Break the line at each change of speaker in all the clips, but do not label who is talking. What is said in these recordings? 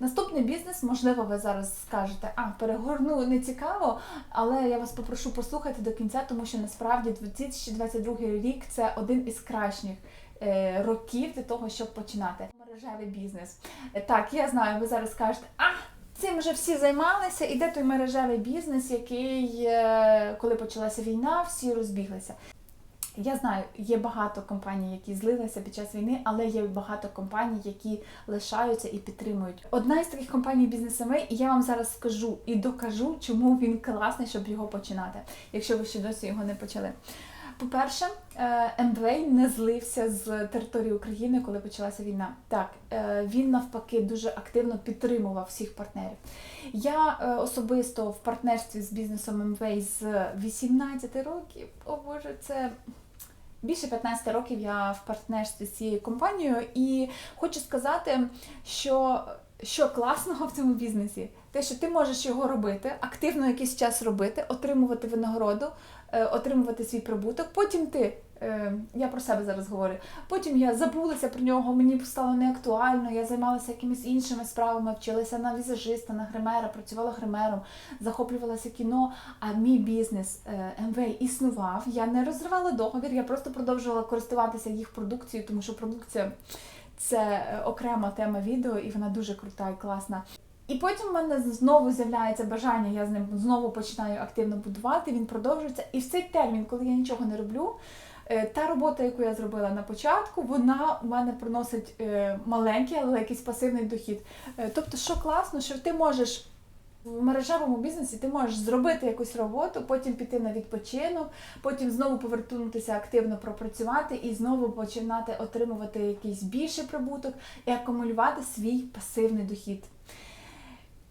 Наступний бізнес, можливо, ви зараз скажете, а перегорну не цікаво, але я вас попрошу послухати до кінця, тому що насправді 2022 рік це один із кращих е, років для того, щоб починати мережевий бізнес. Так, я знаю, ви зараз скажете, а цим вже всі займалися, і де той мережевий бізнес, який, е, коли почалася війна, всі розбіглися. Я знаю, є багато компаній, які злилися під час війни, але є багато компаній, які лишаються і підтримують. Одна із таких компаній бізнес і я вам зараз скажу і докажу, чому він класний, щоб його починати, якщо ви ще досі його не почали. По-перше, е, Емвей не злився з території України, коли почалася війна. Так, е, він навпаки дуже активно підтримував всіх партнерів. Я е, особисто в партнерстві з бізнесом Емвей з 18 років. О Боже, це більше 15 років я в партнерстві з цією компанією, і хочу сказати, що. Що класного в цьому бізнесі? Те, що ти можеш його робити, активно якийсь час робити, отримувати винагороду, е, отримувати свій прибуток. Потім ти, е, я про себе зараз говорю, потім я забулася про нього, мені стало неактуально, я займалася якимись іншими справами, вчилася на візажиста, на гримера, працювала гримером, захоплювалася кіно. А мій бізнес е, МВ існував. Я не розривала договір, я просто продовжувала користуватися їх продукцією, тому що продукція це е, окрема тема відео, і вона дуже крута і класна. І потім в мене знову з'являється бажання, я з ним знову починаю активно будувати. Він продовжується. І в цей термін, коли я нічого не роблю, та робота, яку я зробила на початку, вона у мене приносить е, маленький, але якийсь пасивний дохід. Е, Тобто, що класно, що ти можеш. В мережевому бізнесі ти можеш зробити якусь роботу, потім піти на відпочинок, потім знову повернутися активно пропрацювати і знову починати отримувати якийсь більший прибуток і акумулювати свій пасивний дохід.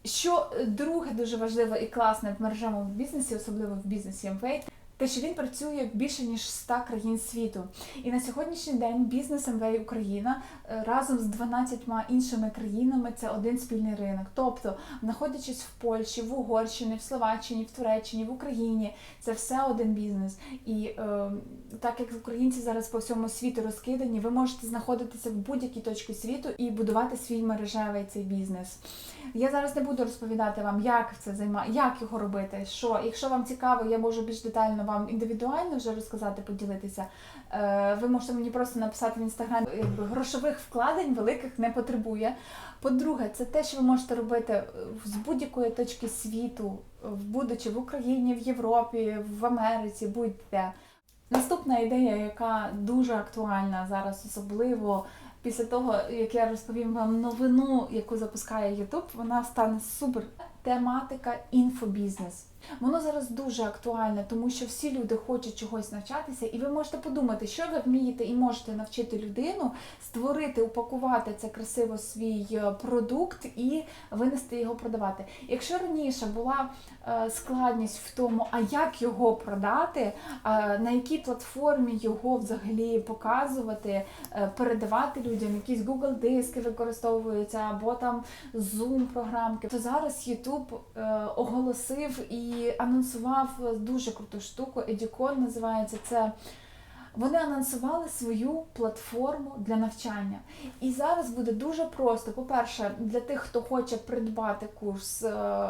Що е, друге дуже важливе і класне в мережевому бізнесі, особливо в бізнесі MVA, те, що він працює в більше ніж 100 країн світу. І на сьогоднішній день бізнес МВ Україна е, разом з 12 іншими країнами це один спільний ринок. Тобто, знаходячись в Польщі, в Угорщині, в Словаччині, в Туреччині, в Україні, це все один бізнес. І е, так як українці зараз по всьому світу розкидані, ви можете знаходитися в будь-якій точці світу і будувати свій мережевий цей бізнес. Я зараз не буду розповідати вам, як це займа, як його робити. Що, якщо вам цікаво, я можу більш детально вам індивідуально вже розказати, поділитися. Е, ви можете мені просто написати в інстаграм, якби грошових вкладень великих не потребує. По-друге, це те, що ви можете робити з будь-якої точки світу, будучи в Україні, в Європі, в Америці, будь-де. Наступна ідея, яка дуже актуальна зараз, особливо після того, як я розповім вам новину, яку запускає YouTube, вона стане супер. Тематика інфобізнес. Воно зараз дуже актуальне, тому що всі люди хочуть чогось навчатися, і ви можете подумати, що ви вмієте і можете навчити людину створити, упакувати це красиво свій е, продукт і винести його продавати. Якщо раніше була е, складність в тому, а як його продати, на якій платформі його взагалі показувати, е, передавати людям, якісь Google диски використовуються, або там Zoom програмки, то зараз YouTube е, оголосив і анонсував дуже круту штуку. Educon називається це. Вони анонсували свою платформу для навчання. І зараз буде дуже просто. По-перше, для тих, хто хоче придбати курс, е,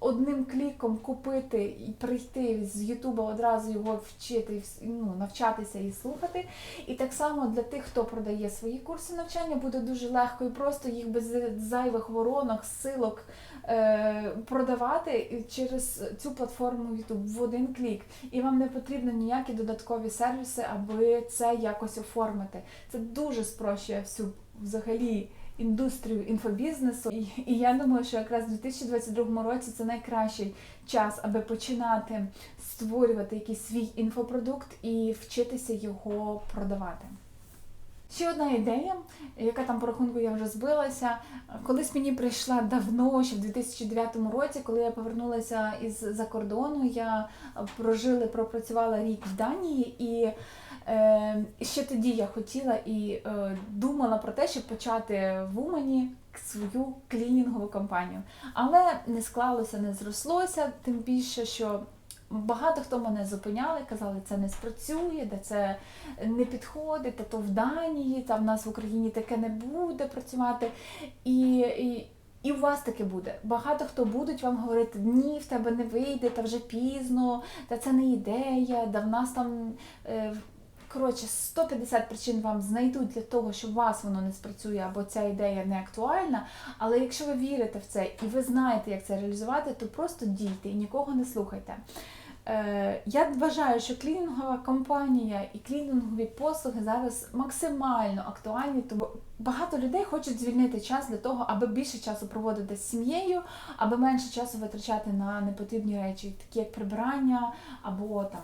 одним кліком купити і прийти з Ютуба одразу його вчити, ну, навчатися і слухати. І так само для тих, хто продає свої курси навчання, буде дуже легко і просто їх без зайвих воронок, силок продавати через цю платформу YouTube в один клік. І вам не потрібно ніякі додаткові сервіси, аби це якось оформити. Це дуже спрощує всю взагалі. Індустрію інфобізнесу, і, і я думаю, що якраз у 2022 році це найкращий час, аби починати створювати якийсь свій інфопродукт і вчитися його продавати. Ще одна ідея, яка там по рахунку я вже збилася. Колись мені прийшла давно, ще в 2009 році, коли я повернулася із за кордону, я прожила, пропрацювала рік в Данії, і е, ще тоді я хотіла і е, думала про те, щоб почати в Умані свою клінінгову кампанію. Але не склалося, не зрослося, тим більше, що Багато хто мене зупиняли, казали, це не спрацює, де це не підходить, та то в Данії, та в нас в Україні таке не буде працювати. І, і І у вас таке буде. Багато хто будуть вам говорити, ні, в тебе не вийде, та вже пізно, та це не ідея, да в нас там. Е, Коротше, 150 причин вам знайдуть для того, що у вас воно не спрацює або ця ідея не актуальна. Але якщо ви вірите в це і ви знаєте, як це реалізувати, то просто дійте і нікого не слухайте. Е, Я вважаю, що клінінгова компанія і клінінгові послуги зараз максимально актуальні, тому багато людей хочуть звільнити час для того, аби більше часу проводити з сім'єю, аби менше часу витрачати на непотрібні речі, такі як прибирання або там.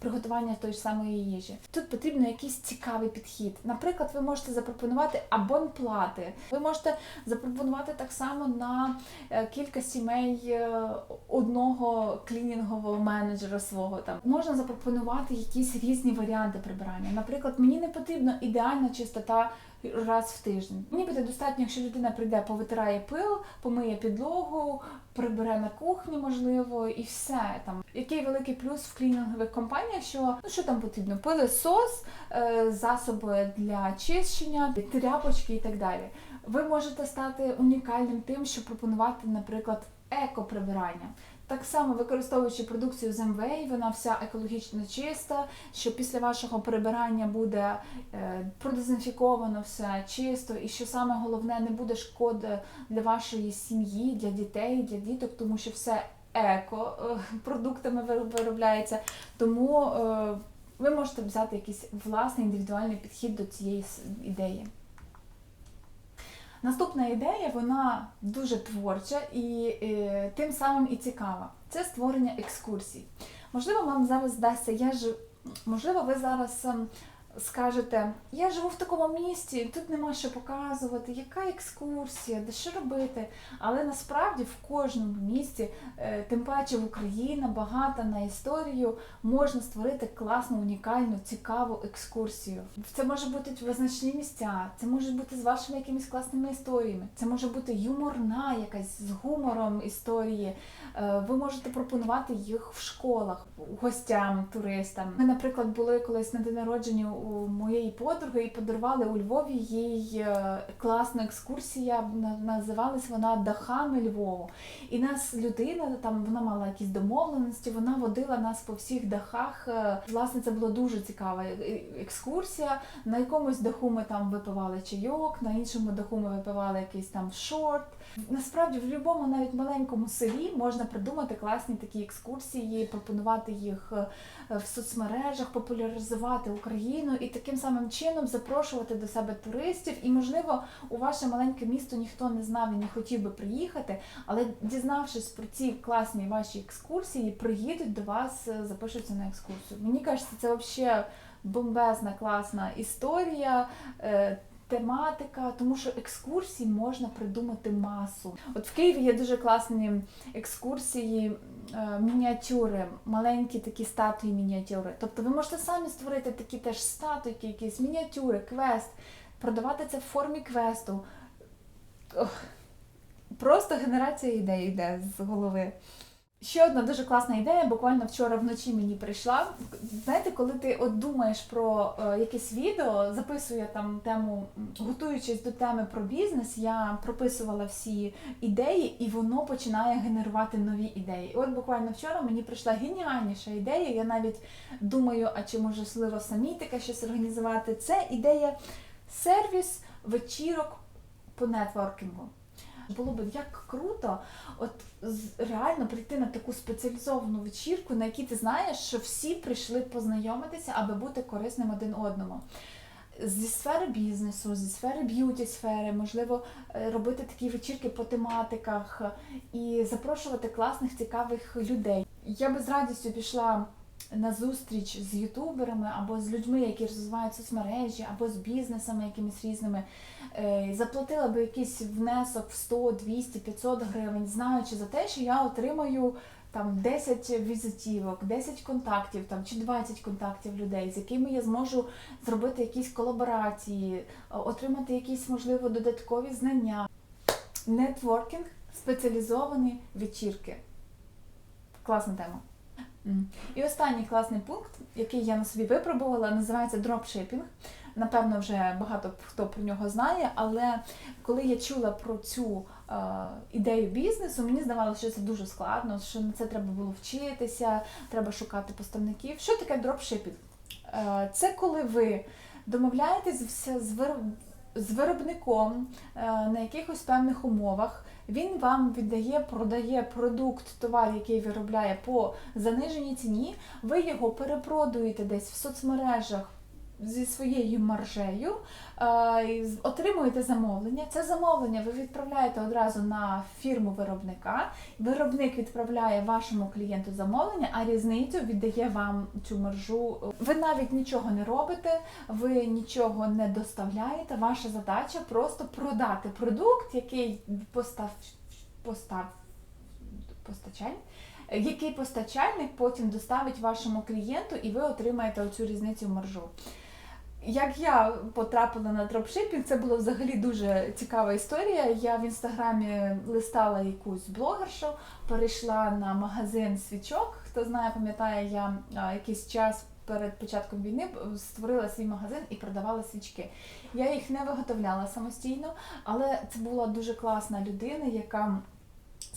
Приготування тої ж самої їжі. Тут потрібен якийсь цікавий підхід. Наприклад, ви можете запропонувати абонплати. Ви можете запропонувати так само на е, кілька сімей е, одного клінінгового менеджера свого. Там можна запропонувати якісь різні варіанти прибирання. Наприклад, мені не потрібна ідеальна чистота раз в тиждень. Мені буде достатньо, якщо людина прийде, повитирає пил, помиє підлогу, прибере на кухні, можливо, і все там. Який великий плюс в клінінгових компаніях, що ну що там потрібно? Пилосос, е, засоби для чищення, тряпочки і так далі. Ви можете стати унікальним тим, що пропонувати, наприклад, еко-прибирання. Так само використовуючи продукцію з МВА, вона вся екологічно чиста, що після вашого прибирання буде е, продезінфіковано все чисто, і що саме головне, не буде шкоди для вашої сім'ї, для дітей, для діток, тому що все еко е, продуктами виробляється. Тому е, ви можете взяти якийсь власний індивідуальний підхід до цієї ідеї. Наступна ідея, вона дуже творча і е, тим самим і цікава. Це створення екскурсій. Можливо, вам зараз здасться, я ж, можливо, ви зараз ем, скажете, я живу в такому місті, тут нема що показувати, яка екскурсія, де що робити. Але насправді в кожному місті, е, тим паче в Україні, багата на історію, можна створити класну, унікальну, цікаву екскурсію. Це може бути визначні місця, це може бути з вашими якимись класними історіями, це може бути юморна, якась з гумором історії. Е, Ви можете пропонувати їх в школах гостям, туристам. Ми, наприклад, були колись на день народження у моєї подруги і подарували у Львові їй е, класну екскурсія. на- Називалась вона Дахами Львову. І нас людина там вона мала якісь домовленості, вона водила нас по всіх дахах. Е, Власне, це була дуже цікава е- екскурсія. На якомусь даху ми там випивали чайок, на іншому даху ми випивали якийсь там шорт. Насправді, в будь-якому навіть маленькому селі можна придумати класні такі екскурсії, пропонувати їх в соцмережах, популяризувати Україну і таким самим чином запрошувати до себе туристів. І, можливо, у ваше маленьке місто ніхто не знав і не хотів би приїхати, але дізнавшись про ці класні ваші екскурсії, приїдуть до вас, е, запишуться на екскурсію. Мені кажеться, це взагалі бомбезна, класна історія. Тематика, тому що екскурсій можна придумати масу. От в Києві є дуже класні екскурсії, е, мініатюри, маленькі такі статуї мініатюри. Тобто ви можете самі створити такі теж статуйки, якісь мініатюри, квест, продавати це в формі квесту. Просто генерація ідей йде з голови. Ще одна дуже класна ідея, буквально вчора вночі мені прийшла. Знаєте, коли ти от думаєш про е, якесь відео, записую я там тему, готуючись до теми про бізнес, я прописувала всі ідеї, і воно починає генерувати нові ідеї. І от буквально вчора мені прийшла геніальніша ідея. Я навіть думаю, а чи можливо самі таке щось організувати. Це ідея сервіс вечірок по нетворкінгу. Було б як круто, от реально прийти на таку спеціалізовану вечірку, на якій ти знаєш, що всі прийшли познайомитися, аби бути корисним один одному. Зі сфери бізнесу, зі сфери б'юті сфери, можливо, е, робити такі вечірки по тематиках і запрошувати класних, цікавих людей. Я би з радістю пішла на зустріч з ютуберами або з людьми, які розвивають соцмережі, або з бізнесами якимись різними. Е, Заплатила би якийсь внесок в 100, 200, 500 гривень, знаючи за те, що я отримаю там 10 візитівок, 10 контактів там, чи 20 контактів людей, з якими я зможу зробити якісь колаборації, отримати якісь, можливо, додаткові знання. Нетворкінг, спеціалізовані вечірки. Класна тема. І останній класний пункт, який я на собі випробувала, називається дропшипінг. Напевно, вже багато хто про нього знає, але коли я чула про цю е, ідею бізнесу, мені здавалося, що це дуже складно, що на це треба було вчитися, треба шукати поставників. Що таке дропшипінг? Е, це коли ви домовляєтесь з вироб... з виробником е, на якихось певних умовах. Він вам віддає, продає продукт, товар, який виробляє по заниженій ціні. Ви його перепродуєте десь в соцмережах зі своєю маржею, е, отримуєте замовлення. Це замовлення ви відправляєте одразу на фірму виробника. Виробник відправляє вашому клієнту замовлення, а різницю віддає вам цю маржу. Ви навіть нічого не робите, ви нічого не доставляєте. Ваша задача просто продати продукт, який постав, постав, постачальник, який постачальник потім доставить вашому клієнту, і ви отримаєте оцю різницю в маржу. Як я потрапила на дропшипінг, це була взагалі дуже цікава історія. Я в інстаграмі листала якусь блогершу, перейшла на магазин свічок. Хто знає, пам'ятає, я якийсь час перед початком війни створила свій магазин і продавала свічки. Я їх не виготовляла самостійно, але це була дуже класна людина, яка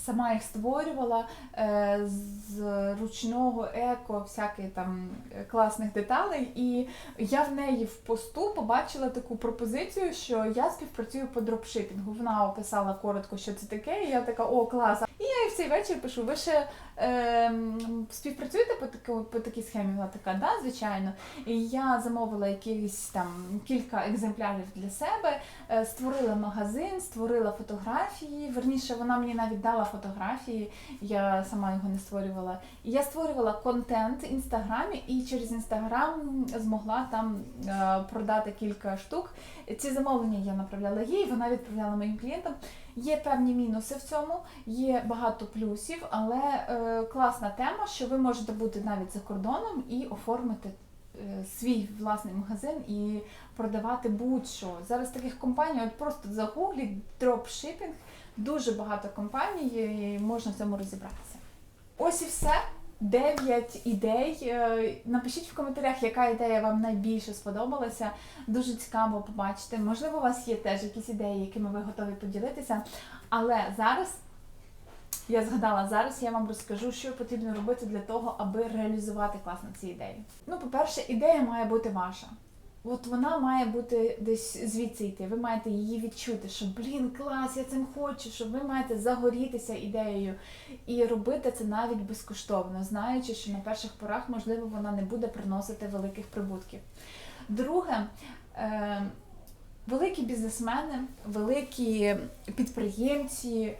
сама їх створювала е, з ручного еко, всяких там е, класних деталей. І я в неї в посту побачила таку пропозицію, що я співпрацюю по дропшипінгу. Вона описала коротко, що це таке, і я така, о, клас. Цей вечір пишу: ви ще е, співпрацюєте по, таку, по такій схемі? Вона така, да, звичайно. І я замовила якісь там кілька екземплярів для себе, е, створила магазин, створила фотографії. Верніше, вона мені навіть дала фотографії, я сама його не створювала. І я створювала контент в інстаграмі і через інстаграм змогла там е, продати кілька штук. Ці замовлення я направляла їй, вона відправляла моїм клієнтам. Є певні мінуси в цьому, є багато плюсів, але е, класна тема, що ви можете бути навіть за кордоном і оформити е, свій власний магазин і продавати будь-що. Зараз таких компаній, от просто загугліть дропшипінг, дуже багато компаній, і можна в цьому розібратися. Ось і все. Дев'ять ідей. Е, Напишіть в коментарях, яка ідея вам найбільше сподобалася. Дуже цікаво побачити. Можливо, у вас є теж якісь ідеї, якими ви готові поділитися. Але зараз я згадала, зараз я вам розкажу, що потрібно робити для того, аби реалізувати класно ці ідеї. Ну, по-перше, ідея має бути ваша. От вона має бути десь звідси йти. Ви маєте її відчути, що блін, клас, я цим хочу, що ви маєте загорітися ідеєю і робити це навіть безкоштовно, знаючи, що на перших порах, можливо, вона не буде приносити великих прибутків. Друге, е, великі бізнесмени, великі підприємці,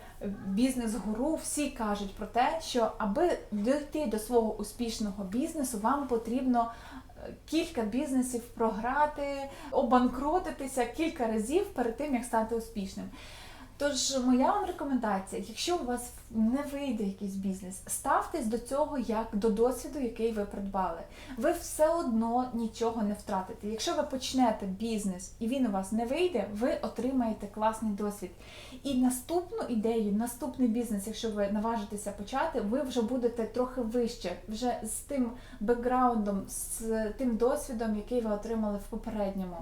бізнес-гуру всі кажуть про те, що аби дійти до свого успішного бізнесу, вам потрібно кілька бізнесів програти, обанкротитися кілька разів перед тим, як стати успішним. Тож моя вам рекомендація, якщо у вас не вийде якийсь бізнес, ставтесь до цього як до досвіду, який ви придбали. Ви все одно нічого не втратите. Якщо ви почнете бізнес і він у вас не вийде, ви отримаєте класний досвід. І наступну ідею, наступний бізнес, якщо ви наважитеся почати, ви вже будете трохи вище, вже з тим бекграундом, з тим досвідом, який ви отримали в попередньому.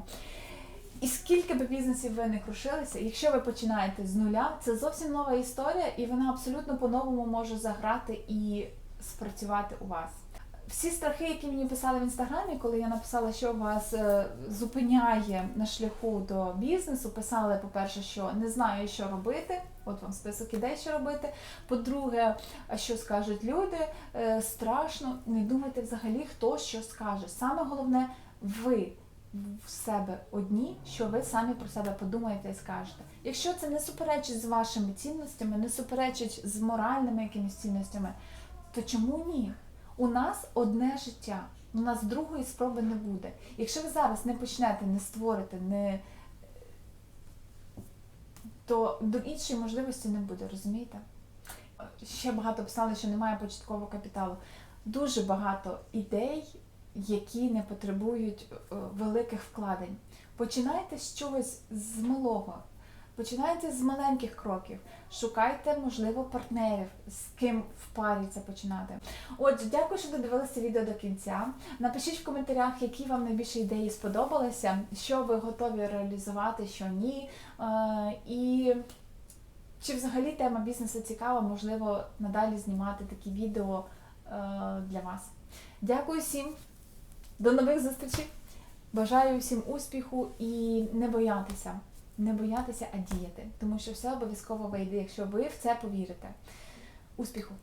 І скільки би бізнесів ви не крушилися, якщо ви починаєте з нуля, це зовсім нова історія, і вона абсолютно по-новому може заграти і спрацювати у вас. Всі страхи, які мені писали в інстаграмі, коли я написала, що вас е, зупиняє на шляху до бізнесу, писали, по-перше, що не знаю, що робити. От вам список ідей, що робити. По-друге, що скажуть люди, Е, страшно, не думайте взагалі, хто що скаже. Саме головне, ви в себе одні, що ви самі про себе подумаєте і скажете. Якщо це не суперечить з вашими цінностями, не суперечить з моральними якимись цінностями, то чому ні? У нас одне життя, у нас другої спроби не буде. Якщо ви зараз не почнете, не створите, не то до іншої можливості не буде, розумієте? Ще багато писали, що немає початкового капіталу. Дуже багато ідей, які не потребують е, великих вкладень. Починайте з чогось з малого. Починайте з маленьких кроків. Шукайте, можливо, партнерів, з ким в парі це починати. Отже, дякую, що додивилися відео до кінця. Напишіть в коментарях, які вам найбільше ідеї сподобалися, що ви готові реалізувати, що ні. Е, І чи взагалі тема бізнесу цікава, можливо, надалі знімати такі відео е, для вас. Дякую всім, до нових зустрічей. Бажаю всім успіху і не боятися. Не боятися, а діяти, тому що все обов'язково вийде, якщо ви в це повірите. Успіху!